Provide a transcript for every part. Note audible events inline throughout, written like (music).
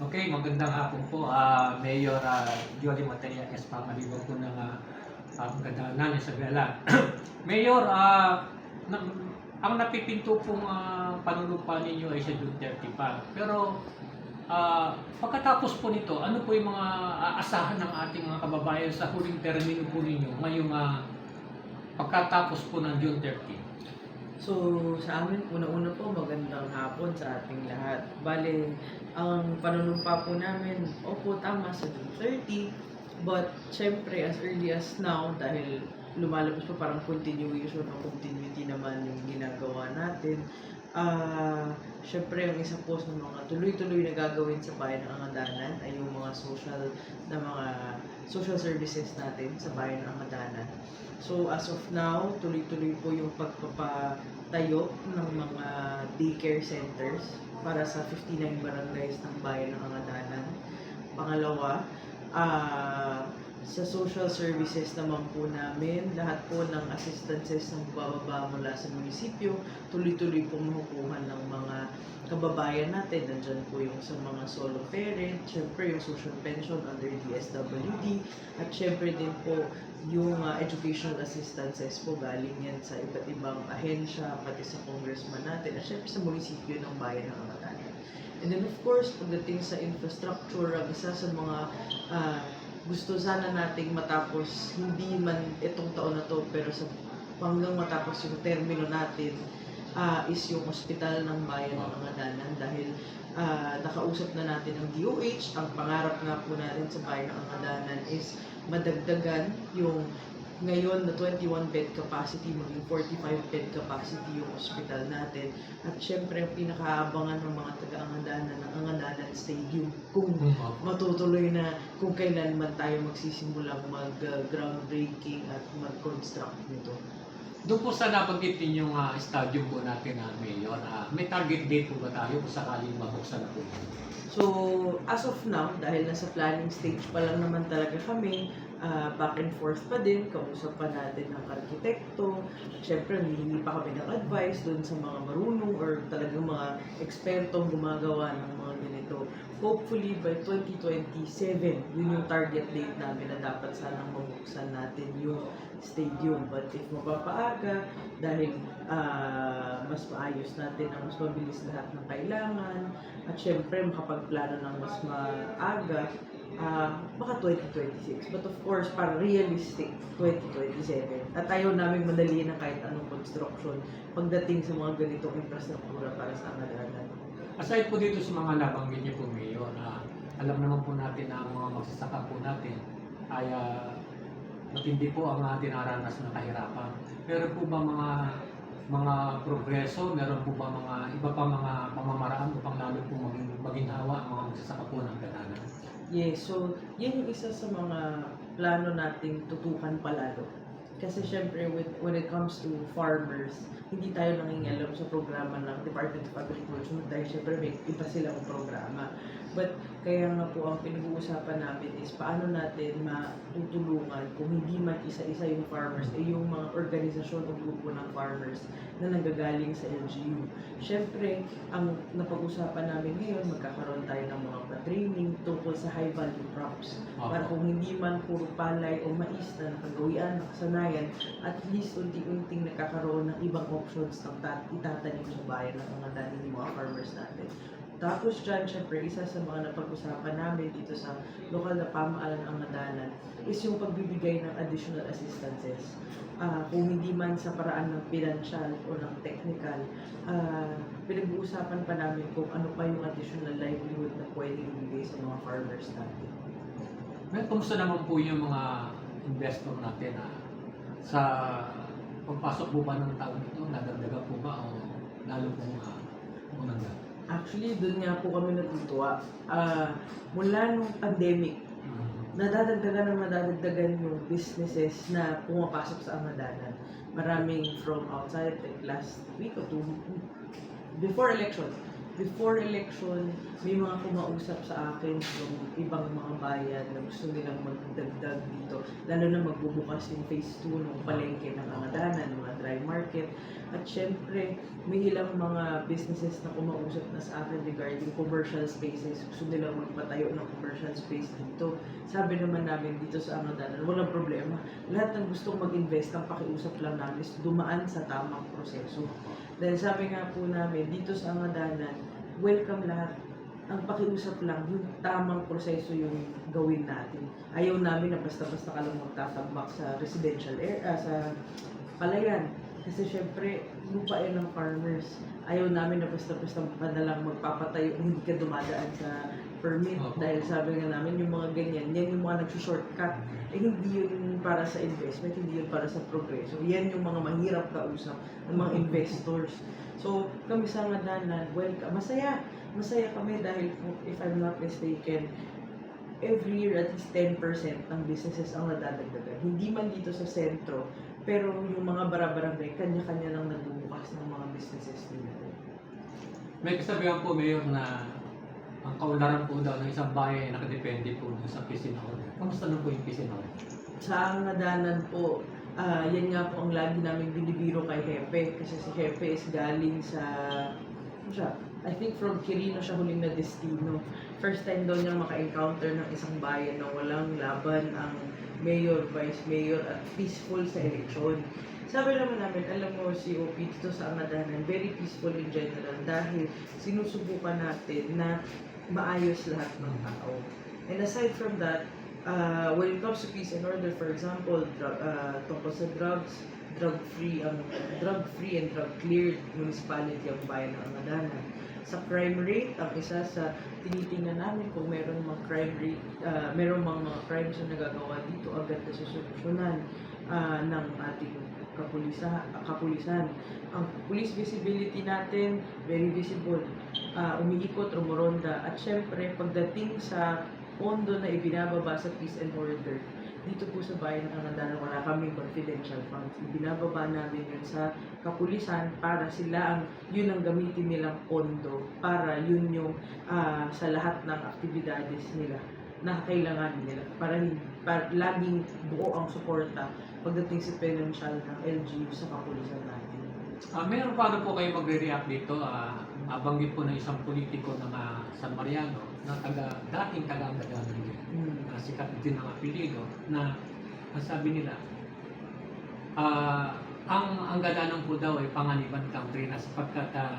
Okay, magandang hapon po. Ah, Mayor uh, Jolly Mataya S. Pangaliwa po ng uh, uh, Gandaanan, Isabela. (clears throat) Mayor, ah, na, ang napipinto pong uh, panunumpa ninyo ay sa June 30 pa. Pero ah, pagkatapos po nito, ano po yung mga aasahan ng ating mga kababayan sa huling termino po ninyo ngayong ah, pagkatapos po ng June 30? So, sa amin, una-una po, magandang hapon sa ating lahat. Bale, ang panunumpa po namin, opo, tama sa June 30. But, syempre, as early as now, dahil lumalabas pa parang continuation o continuity naman yung ginagawa natin, ah syempre, ang isa po sa mga tuloy-tuloy na gagawin sa bayan ng Angadanan ay yung mga social na mga social services natin sa bayan ng Angadanan. So as of now, tuloy-tuloy po yung pagpapatayo ng mga daycare centers para sa 59 barangays ng bayan ng Angadanan. Pangalawa, ah sa social services naman po namin, lahat po ng assistances ng bababa mula sa munisipyo, tuloy-tuloy po makukuha ng mga kababayan natin. Nandyan po yung sa mga solo parent, syempre yung social pension under DSWD, at syempre din po yung uh, educational assistances po galing yan sa iba't ibang ahensya, pati sa congressman natin, at syempre sa munisipyo ng bayan ng Angatanan. And then of course, pagdating sa infrastructure, isa sa mga ah, gusto sana nating matapos hindi man itong taon na to pero sa hanggang matapos yung termino natin ah, is yung ospital ng bayan ng Angadanan dahil ah, nakausap na natin ang DOH ang pangarap nga po natin sa bayan ng Angadanan is madagdagan yung ngayon na 21 bed capacity maging 45 bed capacity yung ospital natin at syempre ang pinakaabangan ng mga taga-Angadanan ng Angadanan Stadium kung matutuloy na kung kailan man tayo magsisimulang mag-groundbreaking at mag-construct nito. Doon po sa nabanggit ninyong uh, stadium po natin na Mayor, ah, may target date po ba tayo kung sakaling mabuksan na po? So, as of now, dahil nasa planning stage pa lang naman talaga kami, ah, back and forth pa din, kausap pa natin ng arkitekto, syempre hindi pa kami ng advice doon sa mga marunong or talagang mga ekspertong gumagawa ng mga ganito. Hopefully, by 2027, yun yung target date namin na dapat sanang mabuksan natin yung stadium. But if mapapaaga, dahil ah, mas maayos natin ang mas mabilis lahat ng kailangan, at syempre makapagplano ng mas maaga, ah baka 2026. But of course, para realistic, 2027. At ayaw namin madali ng kahit anong construction pagdating sa mga ganitong infrastruktura para sa Angadanan. Aside po dito sa mga nabanggit niyo po, Mayor, na alam naman po natin na ang mga magsasaka po natin ay ah, matindi po ang uh, dinaranas na kahirapan. Pero po ba mga mga progreso, meron po ba mga iba pa mga pamamaraan upang lalo po maging, maging hawa ang mga magsasaka po ng gananan? Yes, so yan yung isa sa mga plano nating tutukan palalo. Kasi syempre, with, when it comes to farmers, hindi tayo nangingialam sa programa ng Department of Agriculture dahil syempre may iba silang programa. But kaya nga po ang pinag-uusapan namin is paano natin matutulungan kung hindi man isa-isa yung farmers, eh yung mga organisasyon o grupo ng farmers na nanggagaling sa LGU. Syempre, ang napag-usapan namin ngayon, magkakaroon tayo ng mga pa-training tungkol sa high value crops. Para kung hindi man puro palay o mais na nakagawian, nakasanayan, at least unti-unting nakakaroon ng ibang options ng tat- itatanim sa bayan ng mga dani ng mga farmers natin. Tapos dyan, syempre, isa sa mga napag-usapan namin dito sa lokal na pamahalaan ng Madanan is yung pagbibigay ng additional assistances. Ah, kung hindi man sa paraan ng financial o ng technical, ah, pinag-uusapan pa namin kung ano pa yung additional livelihood na pwede ibigay sa mga farmers natin. May kumusta naman po yung mga investor natin na sa pagpasok po ba ng taon ito, nadagdagan po ba o lalo pong uh, umanda? Actually, doon nga po kami natutuwa. Ah, mula nung pandemic, nadadagdagan ng nadadagdagan yung businesses na pumapasok sa Amadanan. Maraming from outside, like last week or two, before election, before election, may mga kumausap sa akin from ibang mga bayan na gusto nilang magdagdag dito. Lalo na magbubukas yung phase 2 ng palengke ng Angadanan, mga dry market. At syempre, may ilang mga businesses na kumausap na sa akin regarding commercial spaces. Gusto nilang magpatayo ng commercial space dito. Sabi naman namin dito sa Angadanan, walang problema. Lahat ng gustong mag-invest, ang pakiusap lang namin is dumaan sa tamang proseso. Dahil sabi nga po namin, dito sa Angadanan, welcome lahat. Ang pakiusap lang, yung tamang proseso yung gawin natin. Ayaw namin na basta-basta ka lang magtatambak sa residential area, sa palayan. Kasi syempre, lupa yan ng farmers. Ayaw namin na basta-basta ka na lang magpapatayo, hindi ka dumadaan sa permit. Opo. Dahil sabi nga namin, yung mga ganyan, yan yung mga nagsushortcut. Eh, hindi yun para sa investment, hindi yun para sa progreso. Yan yung mga mahirap kausap ng mga investors. So, kami sa Ngadanan, welcome. Masaya. Masaya kami dahil, if I'm not mistaken, every year at least 10% ng businesses ang nadadagdagan. Hindi man dito sa sentro, pero yung mga barabarangay, kanya-kanya lang nagbubukas ng mga businesses nila. May kasabihan po, Mayor, na ang kaunlaran po daw ng isang bayan ay nakadepende po sa piscina order. Kamusta na po yung piscina order? Sa Ngadanan po, ah yan nga po ang lagi namin binibiro kay Hepe. Kasi si Hepe is galing sa, ano siya, I think from Quirino siya huling na destino. First time daw niya maka-encounter ng isang bayan na walang laban ang mayor, vice mayor at peaceful sa eleksyon. Sabi naman namin, alam mo, COP dito sa Angadanan, very peaceful in general dahil sinusubukan natin na maayos lahat ng tao. And aside from that, uh, when it comes to peace and order, for example, dr- uh, tungkol sa drugs, drug-free ang drug-free and drug-cleared municipality ang bayan ng Angadanan. Sa crime rate, ang isa sa tinitingnan namin kung meron mga crime rate, uh, meron mga, mga crimes na nagagawa dito, agad na susolusyonan uh, ng ating kapulisa, kapulisan. Ang police visibility natin, very visible. Uh, umiikot, rumoronda. At syempre, pagdating sa pondo na ibinababa sa peace and order, dito po sa bayan ng Angadanan, wala kaming confidential funds. Ibinababa namin yun sa kapulisan para sila ang, yun ang gamitin nilang pondo para yun yung ah, sa lahat ng aktibidades nila na kailangan nila para, para laging buo ang suporta pagdating sa financial ng LGU sa kapulisan natin. Ah, Mayor, paano po kayo magre-react dito? Ah, nabanggit po ng isang politiko ng ah, San Mariano na taga, dating din. Mm. na sikat din ang apelido na ang sabi nila ah ang Angadanan po daw ay panganiban country na sapagkat ah,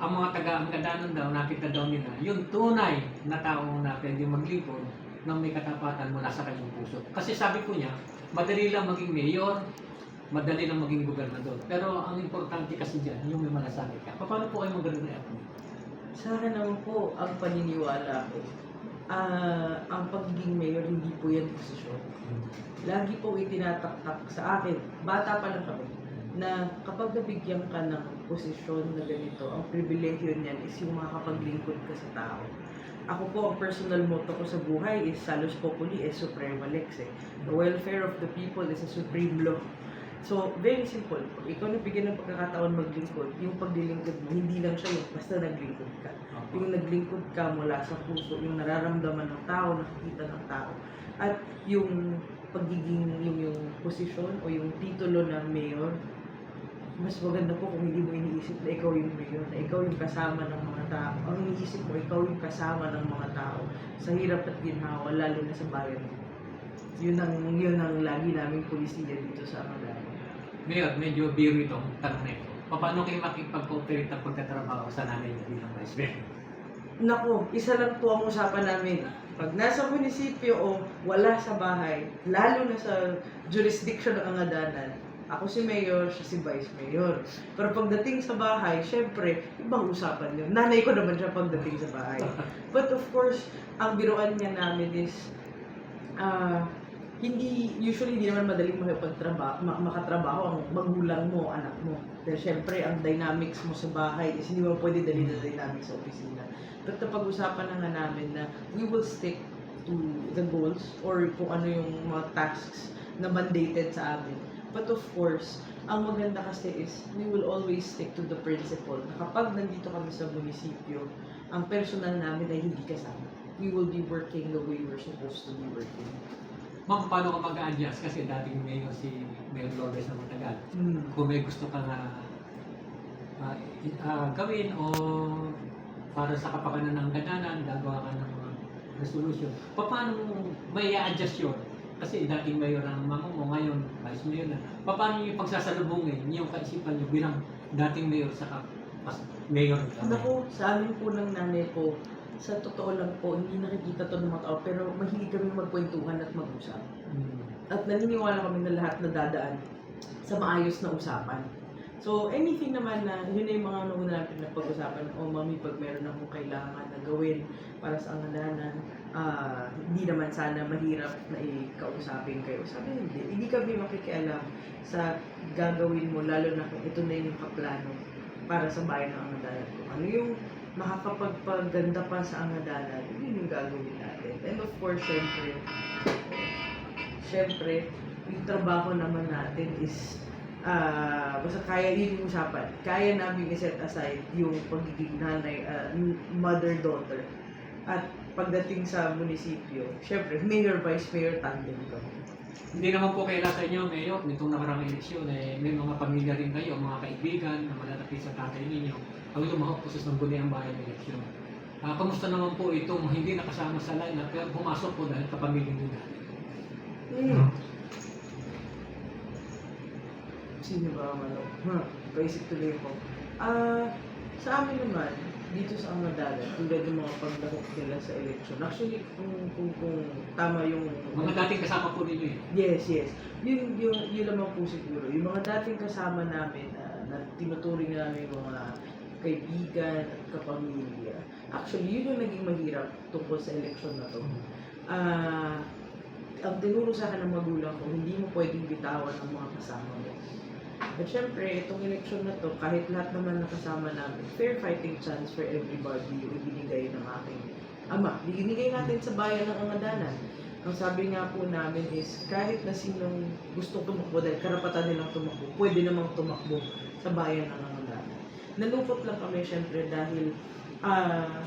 ang mga taga-Angadanan daw nakita daw nila yung tunay na taong na pwede maglingkod ng may katapatan mula sa kanyang puso. Kasi sabi ko niya, madali lang maging mayor, madali lang maging gobernador. Pero ang importante kasi dyan, yung may malasakit ka. Paano po kayo mag-react? Sa akin naman po, ang paniniwala ko, ah, ang pagiging mayor, hindi po yan posisyon. Lagi po itinataktak sa akin, bata pa lang kami, na kapag nabigyan ka ng posisyon na ganito, ang pribilehyo niyan is yung makapaglingkod ka sa tao. Ako po, ang personal motto ko sa buhay is Salus Populi es Suprema Lex. Eh. The welfare of the people is a supreme law. So, very simple. Pag ikaw nabigyan ng pagkakataon maglingkod, yung paglilingkod mo, hindi lang siya yung basta naglingkod ka. Yung naglingkod ka mula sa puso, yung nararamdaman ng tao, nakikita ng tao. At yung pagiging, yung, yung posisyon o yung titulo ng mayor, mas maganda po kung hindi mo iniisip na ikaw yung mayor, na ikaw yung kasama ng mga tao. Ang iniisip mo, ikaw yung kasama ng mga tao sa hirap at ginhawa, lalo na sa bayan mo. Yun ang, yun ang lagi naming polisiya dito sa Amagana. Mayor, medyo biro itong tanong na ito. Paano kayo makipag-cooperate ang pagtatrabaho sa nanay niyo bilang vice mayor? Nako, isa lang po ang usapan namin. Pag nasa munisipyo o wala sa bahay, lalo na sa jurisdiction ng Angadanan, ako si mayor, siya si vice mayor. Pero pagdating sa bahay, syempre, ibang usapan yun. Nanay ko naman siya pagdating sa bahay. (laughs) But of course, ang biruan niya namin is, ah, hindi, usually hindi naman madaling makipagtrabaho, ma- makatrabaho ang magulang mo, anak mo. Dahil syempre, ang dynamics mo sa bahay is hindi mo pwede dali na dynamics sa opisina. But napag-usapan na nga namin na we will stick to the goals or kung ano yung mga tasks na mandated sa amin. But of course, ang maganda kasi is we will always stick to the principle na kapag nandito kami sa munisipyo, ang personal namin ay hindi kasama. We will be working the way we're supposed to be working. Ma'am, paano ka mag-adjust? Kasi dating mayor si Mayor Lourdes na matagal. Kung may gusto ka na i- ah, gawin o para sa kapakanan ng gananan, gagawa ka ng mga resolution. Pa- Paano mo may adjust yun? Kasi dating mayor ang mama mo, ngayon vice mayor na. Pa- Paano niyo pagsasalubungin yung kaisipan niyo bilang dating mayor sa mayor? Naku, sa amin po ng nanay ko, sa totoo lang po, hindi nakikita to ng mga tao, pero mahilig kami magkwentuhan at mag-usap. Hmm. At naniniwala kami na lahat na dadaan sa maayos na usapan. So, anything naman na, yun na yung mga nauna natin na pag-usapan, o mami, pag meron akong kailangan na gawin para sa angalanan, ah, hindi naman sana mahirap na ikausapin kayo. Sabi, hindi. Hindi kami makikialam sa gagawin mo, lalo na kung ito na yung kaplano para sa bayan ng angalanan. Ano yung makakapagpaganda pa sa angalanan, yun yung gagawin natin. And of course, syempre, syempre, yung trabaho naman natin is ah basta kaya yun yung usapan. Kaya namin i-set aside yung pagiging nanay, ah, mother-daughter. At pagdating sa munisipyo, syempre, mayor, vice mayor, tandem kami. Hindi naman po kaila sa inyo, Mayor, nitong nakarang eleksyon, eh, may mga pamilya rin kayo, mga kaibigan na malalapit sa tatay ninyo. Ang lumahok po sa sangguniang bayan eleksyon. Ah, kamusta naman po itong hindi nakasama sa lineup pero pumasok po dahil kapamilya nyo dati? Hmm. Sino ba ang ano? Ha, paisip tuloy ko. Ah, sa amin naman, dito sa Amadalan, tulad ng mga paglahok nila sa election. Actually, kung, kung, kung tama yung... Mga dating kasama po ninyo eh. Yes, yes. Yun, yun, yun naman po siguro. Yung mga dating kasama namin ah, na tinuturing namin yung mga kaibigan at kapamilya. Actually, yun yung naging mahirap tungkol sa election na to. Ah, ang tinuro sa akin ng magulang ko, hindi mo pwedeng bitawan ang mga kasama mo. But syempre, itong election na to, kahit lahat naman nakasama namin, fair fighting chance for everybody yung ibinigay ng aking ama. Binigay natin sa bayan ng Angadanan. Ang sabi nga po namin is, kahit na sinong gustong tumakbo dahil karapatan nilang tumakbo, pwede namang tumakbo sa bayan ng Angadanan. Nalungkot lang kami syempre dahil ah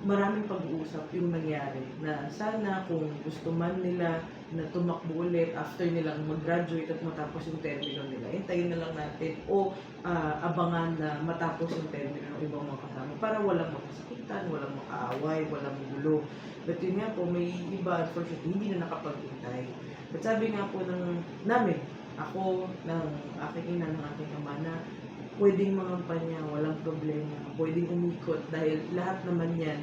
maraming pag-uusap yung nangyari na sana kung gusto man nila na tumakbo ulit after nilang mag-graduate at matapos yung termino nila, hintayin na lang natin o ah, abangan na matapos yung termino ng ibang mga kasama para walang makasakitan, walang makaaway, walang gulo. But yun nga po, may iba unfortunately hindi na nakapag-hintay. But sabi nga po ng namin, ako, ng aking ina, ng aking ama na pwedeng mangampanya, walang problema, pwedeng umikot dahil lahat naman yan,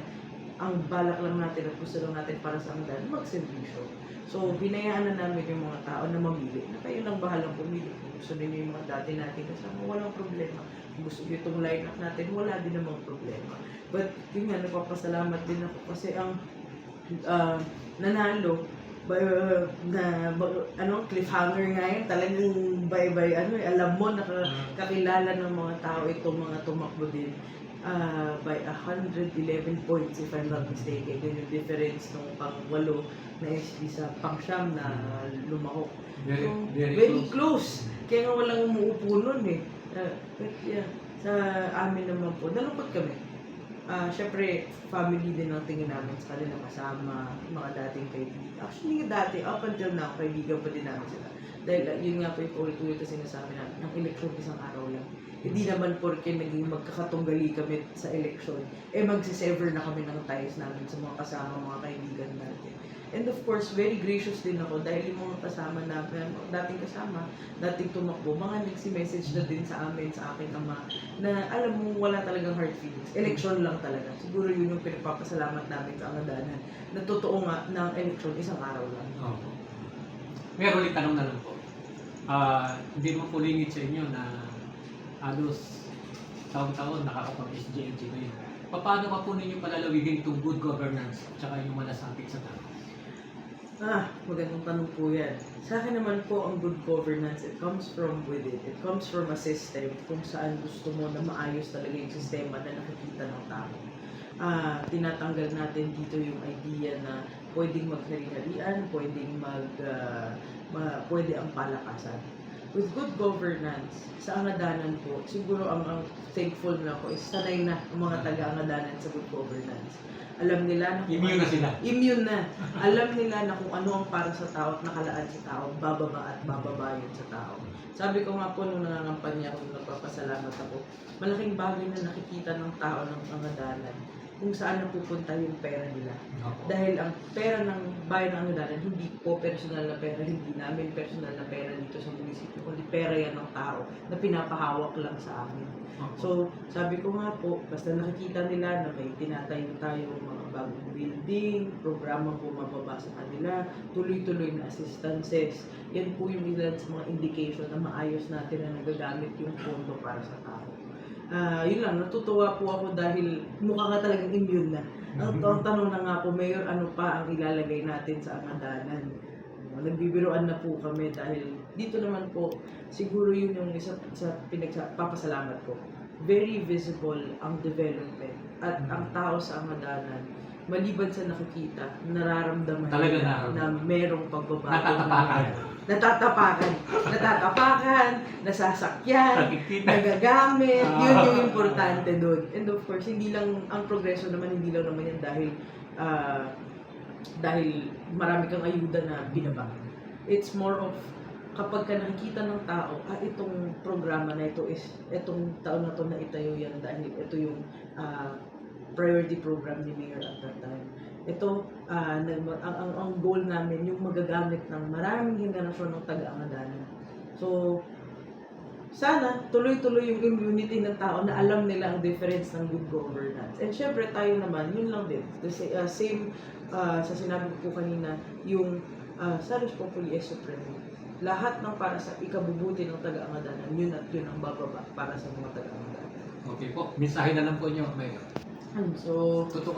ang balak lang natin at gusto lang natin para sa hanggan, magservisyo. So, binayaan na namin yung mga tao na mamili, na kayo lang bahalang pumili. Kung gusto ninyo yung mga dati natin kasama, walang problema. Kung gusto nyo itong line-up natin, wala din namang problema. But, yun nga, nagpapasalamat din ako kasi ang ah, nanalo, na, ano, cliffhanger nga yun, talagang by, by, ano, eh, alam mo, naka, kakilala ng mga tao itong mga tumakbo din ah, by 111 points if I'm not mistaken. Yun yung difference ng pang-walo na SP sa pang-siyam na lumahok. Very, So, very, very close. close. Kaya nga walang umuupo nun eh. Ah, but yeah, sa amin naman po, nalungkot kami. Ah, syempre, family din ang tingin namin sa kanila kasama, mga dating kaibigan. Actually, dati, up until now, kaibigan pa din namin sila. Dahil ah, yun nga po yung ulit-ulit na sinasabi namin, ang eleksyon isang araw lang. Hindi naman porke naging magkakatunggali kami sa eleksyon, eh magsisever na kami ng ties namin sa mga kasama, mga kaibigan natin. And of course, very gracious din ako dahil yung mga kasama namin, dating kasama, dating tumakbo, mga nagsi-message na din sa amin, sa aking ama, na alam mo, wala talagang hard feelings. Election lang talaga. Siguro yun yung pinagpapasalamat namin sa Angadanan, na totoo nga na election isang araw lang. Opo. Pero ulit tanong na lang po. Ah, hindi naman po lingit sa inyo na halos taon-taon nakakapag-SGMG kayo. Paano pa po ninyo palalawigin itong good governance at saka yung malasakit sa tao? Ah, magandang tanong po yan. Sa akin naman po, ang good governance, it comes from within. It comes from a system kung saan gusto mo na maayos talaga yung sistema na nakikita ng tao. Ah, tinatanggal natin dito yung idea na pwedeng maghari-harian, pwedeng mag, ah, ma- pwede ang palakasan. With good governance sa angadanan po, siguro ang, ang thankful na ako is sanay na ang mga taga-angadanan sa good governance. Alam nila na kung Immune na sila. immune na. (laughs) Alam nila na kung ano ang para sa tao at nakalaan sa tao, bababa at bababa yun sa tao. Sabi ko nga po nung nangangampanya ako, nagpapasalamat ako, malaking bagay na nakikita ng tao ng angadanan kung saan napupunta yung pera nila. Opo. Dahil ang pera ng bayan ng Angadanan, hindi po personal na pera, hindi namin personal na pera dito sa munisipyo, kundi pera yan ng tao na pinapahawak lang sa amin. Opo. So, sabi ko nga po, basta nakikita nila na may tinatayo tayo mga bagong building, programang bumababa sa kanila, tuloy-tuloy na assistances. Yan po yung ilan sa mga indication na maayos natin na nagagamit yung pondo para sa tao. Ah, yun lang, natutuwa po ako dahil mukha nga talagang immune na. Ang, ang tanong na nga po, Mayor, ano pa ang ilalagay natin sa angadanan? Nagbibiroan na po kami dahil dito naman po, siguro yun yung isa sa pinagpapasalamat ko. Very visible ang development at ang tao sa angadanan, maliban sa nakikita, nararamdaman Talaga na nararamdaman. merong pagbabago. Natatapakan. Natatapakan. Natatapakan, nasasakyan, nagagamit, Ah. yun yung importante doon. And of course, hindi lang, ang progreso naman, hindi lang naman yan dahil, ah, dahil marami kang ayuda na binaba. It's more of, kapag ka nakikita ng tao, ah, itong programa na ito is, itong taon na to na itayo yan dahil ito yung ah, priority program ni Mayor at that time. Ito, ah, nag- ang, ang, ang goal namin, yung magagamit ng maraming henerasyon ng taga-angadanan. So, sana tuloy-tuloy yung immunity ng tao na alam nila ang difference ng good governance. And syempre tayo naman, yun lang din. The uh, same uh, sa sinabi ko kanina, yung uh, Salus Populi es Supremo. Lahat ng para sa ikabubuti ng taga-angadanan, yun at yun ang bababa para sa mga taga-angadanan. Okay po. Mensahe na lang po niyo, Mayor. So, Totoo